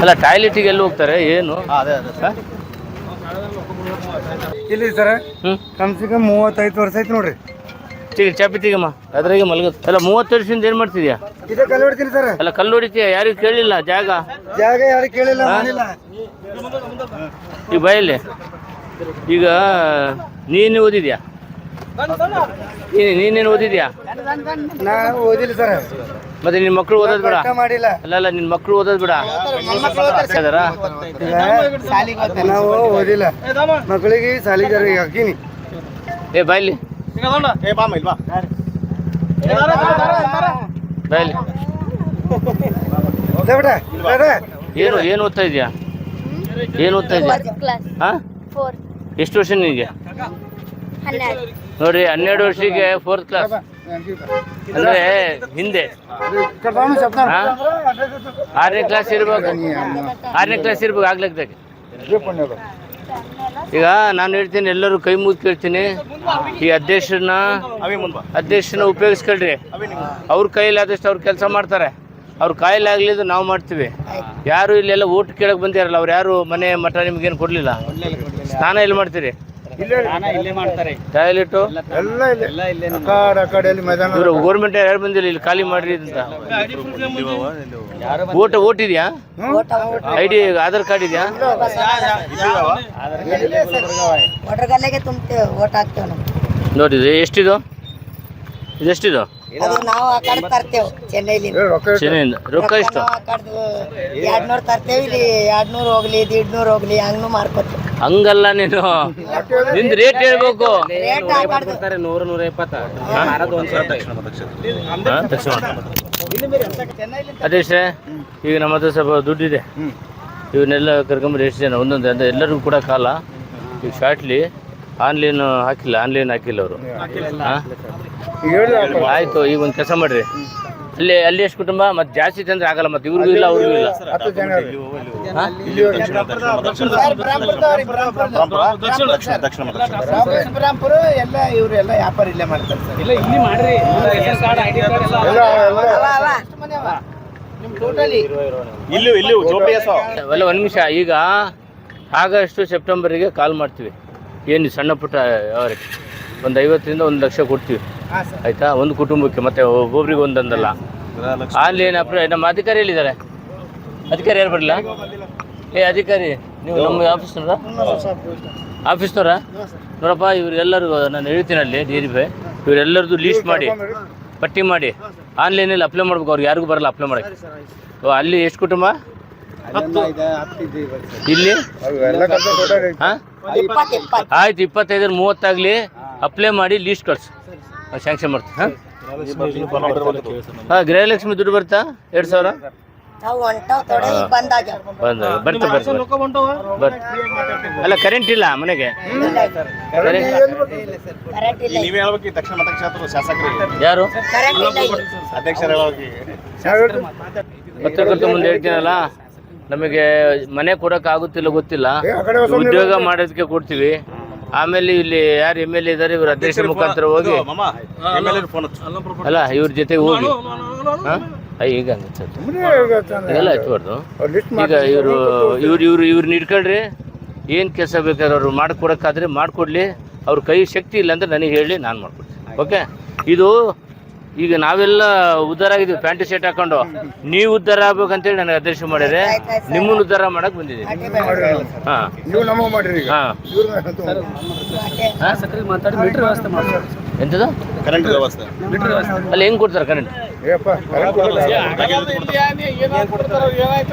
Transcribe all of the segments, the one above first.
ಅಲ್ಲ ಟಾಯ್ಲೆಟಿಗೆ ಎಲ್ಲಿ ಹೋಗ್ತಾರೆ? ಏನು? ಅದೇ? ಇಲ್ಲಿ ಸರ್. ಹ್ಞೂ ಕಮ್ ಸೆ ಕಮ್ ಮೂವತ್ತೈದು ವರ್ಷ ಐತಿ ನೋಡ್ರಿ. ತಿಗಿ ಚಾಪಿ ತೀಗಮ್ಮ ಅದ್ರಾಗೆ ಮಲಗತ್ ಅಲ್ಲ ಮೂವತ್ತು ವರ್ಷದಿಂದ ಏನು ಮಾಡ್ತಿದ್ಯಾ? ಇದೇ ಕಲ್ಲು ಹೊಡಿತೀನಿ ಸರ್. ಅಲ್ಲ ಕಲ್ಲು ಹೊಡಿತೀಯ? ಯಾರಿಗೂ ಕೇಳಿಲ್ಲ ಜಾಗ? ಜಾಗ ಯಾರು ಕೇಳಿಲ್ಲ ಮಾಡಿಲ್ಲ ಈ ಬಯಲ್ಲಿ ಈಗ ನೀನು ಓದಿದ್ಯಾ? ನೀನು ನೀನೇನು ಓದಿದ್ಯಾ? ನಾ ಓದಿಲ್ಲ ಸರ್. ಮತ್ತೆ ನಿನ್ ಮಕ್ಳು ಓದೋದ್ ಬೇಡ. ಮಾಡಿಲ್ಲ. ಅಲ್ಲ ಅಲ್ಲ ನಿನ್ ಮಕ್ಳು ಓದೋದ್ ಬೇಡ. ನಾವು ಓದಿಲ್ಲ. ಮಕ್ಕಳಿಗೆ ಸಾಲಿಗೆ ಹಾಕಿನಿ ಏ ಬಾಯ್ಲಿ ಬಾಯ್ಲಿ ಬೇಡ ಬೇಡ. ಏನು ಏನು ಓದ್ತಾ ಇದೆಯಾ? ಏನು ಓದ್ತಾ ಇದೆಯಾ? ಕ್ಲಾಸ್ ಹಾ? ಎಷ್ಟು ವರ್ಷ ನಿನಗೆ? ನೋಡ್ರಿ, ಹನ್ನೆರಡು ವರ್ಷಕ್ಕೆ ಫೋರ್ತ್ ಕ್ಲಾಸ್ ಅಂದ್ರೆ ಹಿಂದೆ? ಆರನೇ ಕ್ಲಾಸ್ ಇರ್ಬೇಕು. ಆರನೇ ಕ್ಲಾಸ್ ಇರ್ಬೇಕು ಆಗ್ಲಿಕ್ದಾಗ ಈಗ ನಾನು ಹೇಳ್ತೀನಿ, ಎಲ್ಲರೂ ಕೈ ಮುಗಿದು ಕೇಳ್ತೀನಿ. ಈ ಅಧ್ಯಕ್ಷರನ್ನ ಅಧ್ಯಕ್ಷನ ಉಪಯೋಗಿಸ್ಕೊಳ್ರಿ. ಅವ್ರ ಕೈಲಾದಷ್ಟು ಅವ್ರು ಕೆಲಸ ಮಾಡ್ತಾರೆ. ಅವ್ರ ಕಾಯಿಲೆ ಆಗ್ಲಿದ್ದು ನಾವು ಮಾಡ್ತೀವಿ. ಯಾರು ಇಲ್ಲೆಲ್ಲ ಓಟ್ ಕೇಳಕ್ ಬಂದಿರಲ್ಲ, ಅವ್ರು ಯಾರು ಮನೆ ಮಠ ನಿಮ್ಗೇನು ಕೊಡ್ಲಿಲ್ಲ? ಸ್ನಾನ ಎಲ್ಲಿ ಮಾಡ್ತಾರೆ? ಟಾಯ್ಲೆಟು ಎಲ್ಲ ಇಲ್ಲ. ಆ ಕಡೆ ಆ ಕಡೆ ಮೈದಾನ ಇವರು ಗೌರ್ಮೆಂಟ್ ಯಾರು ಬಂದಿಲ್ಲ ಇಲ್ಲಿ ಖಾಲಿ ಮಾಡ್ರಿ ಅಂತ? ಓಟ್ ಓಟ್ ಇದೆಯಾ? ಐ ಡಿ ಆಧಾರ್ ಕಾರ್ಡ್ ಇದೆಯಾ? ವೋಟರ್ ಗಲ್ಲೆಗೆ ತುಂಬ್ತೇವೆ ಓಟ್ ಹಾಕ್ತೇವೆ ನಾವು. ನೋಡಿದ್ರಿ ಎಷ್ಟಿದು? ಇದೆಷ್ಟಿದು ಅದು ನಾವು ಆ ಕಡೆ ತರ್ತೇವೆ ಚೆನ್ನೈಲಿ ರೊಕ್ಕ ಇಟ್ಟು. ಚೆನ್ನೈಯಿಂದ ರೊಕ್ಕ ಎಷ್ಟು? ನಾವು ಆ ಕಡೆ ಎರಡ್ನೂರು ತರ್ತೇವೆ ಇಲ್ಲಿ ಎರಡ್ನೂರು ಹೋಗ್ಲಿ ದೀಡ್ನೂರು ಹೋಗ್ಲಿ ಹಂಗೂ ಮಾರ್ಕೋತೇವೆ ಹಂಗಲ್ಲ ನೀನು. ನಿಂದು ರೇಟ್ ಹೇಳ್ಬೇಕು. ನೂರ ನೂರ ಇಪ್ಪತ್ತ ಅದೇ ಸರ್ ಈಗ ನಮ್ಮ ಹತ್ರ ಸ್ವಲ್ಪ ದುಡ್ಡಿದೆ. ಇವನ್ನೆಲ್ಲ ಕರ್ಕೊಂಬರಿ ಎಷ್ಟು ಜನ? ಒಂದೊಂದು ಅಂದ್ರೆ ಎಲ್ಲರಿಗೂ ಕೂಡ ಕಾಲ. ಈಗ ಶಾರ್ಟ್ಲಿ ಆನ್ಲೈನ್ ಹಾಕಿಲ್ಲ ಆನ್ಲೈನ್ ಹಾಕಿಲ್ಲ ಅವರು. ಆಯ್ತು ಈಗ ಒಂದು ಕೆಲಸ ಮಾಡ್ರಿ. ಅಲ್ಲಿ ಅಲ್ಲಿ ಎಷ್ಟು ಕುಟುಂಬ ಮತ್ತೆ ಜಾಸ್ತಿ ತಂದ್ರೆ ಆಗಲ್ಲ ಮತ್ತೆ ಇವ್ರಿಗೂ ಇಲ್ಲ ಅವ್ರಿಗೂ ಇಲ್ಲ ಒಂದ್ ಜನ ರೀ. ಹಾ? ದಕ್ಷಿಣ ದಕ್ಷಿಣ ದಕ್ಷಿಣ ರಾಮಪುರ ಎಲ್ಲ ಇವ್ರು ಎಲ್ಲ ವ್ಯಾಪಾರ ಇಲ್ಲೇ ಮಾಡ್ತಾರೆ ಸರ್ ಇಲ್ಲ ಎಲ್ಲ ಎಲ್ಲ ಅವ ಅವ ನಿಮ್ ಟೋಟಲಿ ಇಲ್ಲೂ ಇಲ್ಲೂ ಜೋಪಿಯಸ ಅಲ್ಲ ಒಂದು ನಿಮಿಷ ಈಗ ಆಗಸ್ಟ್ ಸೆಪ್ಟೆಂಬರಿಗೆ ಕಾಲ್ ಮಾಡ್ತೀವಿ ಏನು ಸಣ್ಣ ಪುಟ್ಟ ಅವರಿಗೆ ಒಂದು ಐವತ್ತರಿಂದ ಒಂದು ಲಕ್ಷ ಕೊಡ್ತೀವಿ ಆಯ್ತಾ? ಒಂದು ಕುಟುಂಬಕ್ಕೆ ಮತ್ತೆ ಒಬ್ಬೊಬ್ರಿಗೆ ಒಂದೊಂದಲ್ಲ. ಆನ್ಲೈನ್ ಏನಪ್ಪ ನಮ್ಮ ಅಧಿಕಾರಿ ಹೇಳಿದ್ದಾರೆ ಅಧಿಕಾರಿ ಯಾರು ಬರಲಿಲ್ಲ? ಏ ಅಧಿಕಾರಿ ನೀವು ನಮ್ಮ ಆಫೀಸ್ನವರ? ಆಫೀಸ್ನವರ? ನೋಡಪ್ಪ ಇವರೆಲ್ಲರಿಗೂ ನಾನು ಹೇಳ್ತೀನಿ ಅಲ್ಲಿ ಡಿ ಬಿ ಇವರೆಲ್ಲರದು ಲೀಸ್ಟ್ ಮಾಡಿ ಪಟ್ಟಿ ಮಾಡಿ. ಆನ್ಲೈನಲ್ಲಿ ಅಪ್ಲೈ ಮಾಡ್ಬೇಕು ಅವ್ರಿಗೆ ಯಾರಿಗೂ ಬರಲ್ಲ ಅಪ್ಲೈ ಮಾಡೋಕ್ಕೆ. ಓ ಅಲ್ಲಿ ಎಷ್ಟು ಕುಟುಂಬ? ಇಲ್ಲಿ? ಆಯ್ತು ಇಪ್ಪತ್ತೈದರ ಮೂವತ್ತಾಗಲಿ ಅಪ್ಲೈ ಮಾಡಿ ಲೀಸ್ಟ್ ಕಳ್ಸು. ಸ್ಯಾಂಕ್ಷನ್ ಮಾಡ್ತೀನಿ ಹಾಂ? ಹಾಂ ಗೃಹಲಕ್ಷ್ಮಿ ದುಡ್ಡು ಬರ್ತಾ? ಎರಡು ಸಾವಿರ? ಬಂದ ಬರ್ತಾ ಬರ್ತಾ. ಅಲ್ಲ ಕರೆಂಟ್ ಇಲ್ಲ ಮನೆಗೆ. ಕರೆಂಟ್ ಕರೆಂಟ್ ಇಲ್ಲ. ನೀವೇ ಹೇಳ್ಬೇಕು ದಕ್ಷಿಣ ಮತಕ್ಷೇತ್ರ ಶಾಸಕರಿಗೆ ಯಾರು? ಪತ್ರಕರ್ತ ಮುಂದೆ ಹೇಳ್ತೀನಲ್ಲ? ನಮಗೆ ಮನೆ ಕೊಡೋಕ್ಕಾಗುತ್ತಿಲ್ಲ ಗೊತ್ತಿಲ್ಲ. ಉದ್ಯೋಗ ಮಾಡೋದಕ್ಕೆ ಕೊಡ್ತೀವಿ. ಆಮೇಲೆ ಇಲ್ಲಿ ಯಾರು ಎಂ ಎಲ್ ಎ ಇದ್ದಾರೆ ಇವ್ರ ಅಧ್ಯಕ್ಷ ಮುಖಾಂತರ ಹೋಗಿ. ಅಲ್ಲ ಇವ್ರ ಜೊತೆ ಹೋಗಿ. ಹಾಂ? ಈಗ ಎಲ್ಲ ಹಚ್ಬಾರ್ದು ಈಗ ಇವರು ಇವ್ರು ಇವ್ರು ಇವ್ರನ್ನ ಇಟ್ಕೊಳ್ರಿ ಏನು ಕೆಲಸ ಬೇಕಾದ್ರೆ ಅವ್ರು ಮಾಡ್ಕೊಡೋಕ್ಕಾದ್ರೆ ಮಾಡಿಕೊಡ್ಲಿ. ಅವ್ರ ಕೈ ಶಕ್ತಿ ಇಲ್ಲ ಅಂದ್ರೆ ನನಗೆ ಹೇಳಿ ನಾನು ಮಾಡ್ಕೊಡ್ತೀನಿ. ಓಕೆ ಇದು ಈಗ ನಾವೆಲ್ಲ ಉದ್ದಾರ ಆಗಿದ್ದೀವಿ ಪ್ಯಾಂಟ್ ಶರ್ಟ್ ಹಾಕೊಂಡು. ನೀವು ಉದ್ಧಾರ ಆಗ್ಬೇಕಂತೇಳಿ ನನಗೆ ಆದೇಶ ಮಾಡಿದ್ರೆ ನಿಮ್ಮನ್ನು ಉದ್ದಾರ ಮಾಡಕ್ ಬಂದಿದ್ದೀವಿ. ಹಾಂ. ನೀವು ನಮಗೆ ಮಾಡಿರಿ ಈಗ. ಹಾಂ. ಎಂಥದ್ದು ಕರೆಂಟ್ ವ್ಯವಸ್ಥೆ ಅಲ್ಲಿ ಹೆಂಗ್ ಕೊಡ್ತಾರೆ ಕರೆಂಟ್ ಏಪ್ಪ ಕರೆಂಟ್ ಕೊಡಲ್ಲ.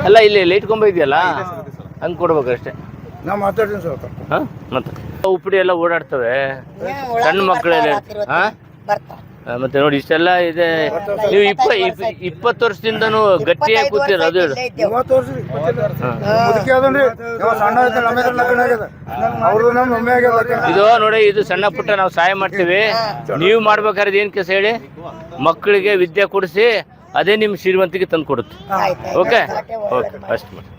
ಅಲ್ಲ ಇಲ್ಲಿ ಲೈಟ್ ಕೊಂಬ ಇದೆಯಲ್ಲ ಹಂಗೆ ಕೊಡ್ಬೇಕು ಅಷ್ಟೇ. ನಾ ಮಾತಾಡ್ತೀನಿ ಸರ್ ಹಾಂ ಮತ್ತೆ ಉಪ್ಪಿಡಿ ಎಲ್ಲ ಓಡಾಡ್ತವೆ. ಸಣ್ಣ ಮಕ್ಕಳೆಲ್ಲ ಹಾ? ಮತ್ತೆ ನೋಡಿ ಇಷ್ಟೆಲ್ಲ ಇದೆ. ನೀವು ಇಪ್ಪ ಇಪ್ಪ- ಇಪ್ಪತ್ತು ವರ್ಷದಿಂದನೂ ಗಟ್ಟಿಯಾಗಿ ಕೂತಿರ ಅದು ಹೇಳು. ಮೂವತ್ತು ವರ್ಷ ರೀ, ಇಪ್ಪತ್ತೈದು. ಮುದುಕಿ ಅದನ್ರಿ ಇವ ಸಣ್ಣ ಐತೆ ನಮ್ಮ ಎದುರು ಲಗ್ನ ಆಗ್ಯದ ಅವ್ರದ್ದು ನಮ್ಮ ಮಮ್ಮಿ ಆಗ್ಯದ ಲಗ್ನ. ಇದು ನೋಡಿ ಇದು ಸಣ್ಣ ಪುಟ್ಟ ನಾವು ಸಹಾಯ ಮಾಡ್ತೀವಿ. ನೀವು ಮಾಡ್ಬೇಕಾದ್ರೆ ಏನು ಕೆಲಸ ಹೇಳಿ? ಮಕ್ಕಳಿಗೆ ವಿದ್ಯೆ ಕೊಡಿಸಿ ಅದೇ ನಿಮ್ಮ ಶ್ರೀಮಂತಿಗೆ ತಂದು ಕೊಡುತ್ತೆ ಆಯ್ತು. ಓಕೆ ಓಕೆ ಅಷ್ಟು ಮಾಡಿ